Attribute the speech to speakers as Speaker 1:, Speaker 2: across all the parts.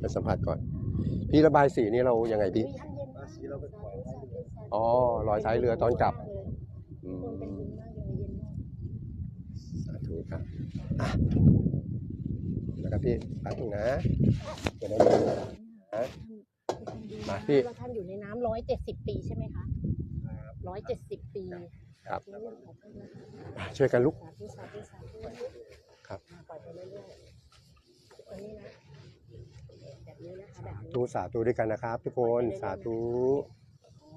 Speaker 1: ไปสัมผัสก่อน พี่ระบายสีนี่เรายังไงพี่
Speaker 2: อุ๊ยอันเย็นมาก
Speaker 3: สีเราไปปล่อยไว้เลย
Speaker 1: อ๋อลอยท้ายเรือตอนกลับอื
Speaker 2: คน
Speaker 1: ม
Speaker 2: เป็นบุญมากเลยเย็นมาก
Speaker 1: สาธุครับอะแล้วก็พี่แป๊บนึงนะจะได้ไม่มาพี่
Speaker 2: ว่าท่านอยู่ในน้ำร้อยเจ็ดสิบปีใช่ไหมคะร้อยเจ็ดสิบปี
Speaker 1: ครับ
Speaker 2: ขอบคุณนะคะ
Speaker 1: ช่วยกันลุก
Speaker 2: สาธุสาธุสาธุ
Speaker 1: ครับ
Speaker 2: อ่าปล่อยไปเรื่อยๆอันนี้นะแบบนี้ นะคะแบบนี้
Speaker 1: ตูสาธุด้วยกันนะครับ ทุกคนสาธุ
Speaker 2: อ๋อ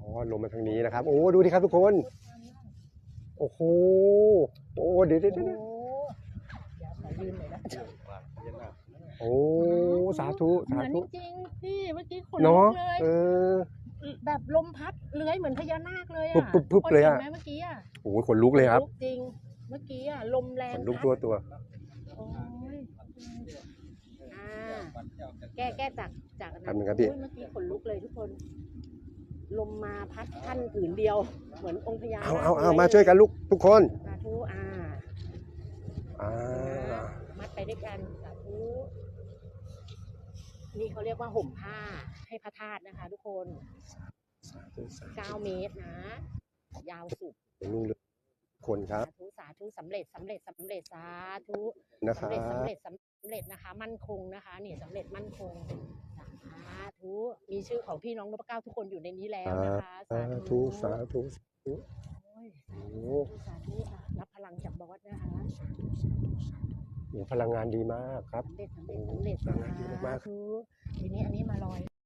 Speaker 1: อ๋อลงมาทางนี้นะครับ โอ้ดูดิครับทุกคน โอ้โหโอ้เดี๋ยวเดี๋ยว
Speaker 2: โอ้
Speaker 1: เดี๋ยว
Speaker 2: เดี๋ยวขอยืนหน่อยนะ
Speaker 1: โอ้สาธุสา
Speaker 2: เหมือน
Speaker 1: ธุ
Speaker 2: จริงๆพี่เมื่อกี้ขนลุ
Speaker 1: เนาะ
Speaker 2: กเลย
Speaker 1: เออ
Speaker 2: แบบลมพัดเลื้อยเหมือนพญานาคเลย
Speaker 1: ปุ๊
Speaker 2: อะ
Speaker 1: บปุ๊บปุ๊บเลยอะ
Speaker 2: คนห็นไหมเมื่อกี้อะ
Speaker 1: โอ้ขนลุกเลยครับ
Speaker 2: ขนลุกจริง เมื่อกี้อะลมแรง
Speaker 1: ขนลุก
Speaker 2: พัด
Speaker 1: ตัวตัว
Speaker 2: โอ้ยอ่าแก้แก้จากจาก
Speaker 1: ทำยังไงพี่
Speaker 2: โอ้ยเมื่อกี้ขนลุกเลยทุกคน ลมมาพัดท่านผืนเดียว เหมือนองค์พญานาค
Speaker 1: เอาเอาเอา
Speaker 2: ลื้
Speaker 1: มาช่วยกันลุกทุกคน
Speaker 2: สาธุอ่า
Speaker 1: อ่า
Speaker 2: มัดไปด้วยกันสาธุนี่เขาเรียกว่าห่มผ้าให้พระธาตุนะคะ ทุกคน
Speaker 1: สาธุสาธุ
Speaker 2: 9เมตรนะ ยาวสุด
Speaker 1: ลุงเลยคนครับ
Speaker 2: สา ธุสาธุสำเร็จสำเร็จสำเร็จสาธุ
Speaker 1: นะค
Speaker 2: สำ
Speaker 1: รั
Speaker 2: เร็จสำ
Speaker 1: บ
Speaker 2: เร็จสำเร็จนะคะ มั่นคงนะคะเนี่ยสำเร็จมั่นคงสาธุมีชื่อของพี่น้องนพเก้าทุกคนอยู่ในนี้แล้วนะคะ
Speaker 1: สาธุสาธุสาธุ
Speaker 2: โอ้ย
Speaker 1: โอ้
Speaker 2: สาธุสาธุอะรับพลังจากบอสนะคะ
Speaker 1: โหพลังงานดีมากครับ
Speaker 2: สำเร็จสำเร็จสำเร็จ
Speaker 1: โอ้
Speaker 2: สา
Speaker 1: ดีมาก
Speaker 2: ธุทีนี้อันนี้มาลอย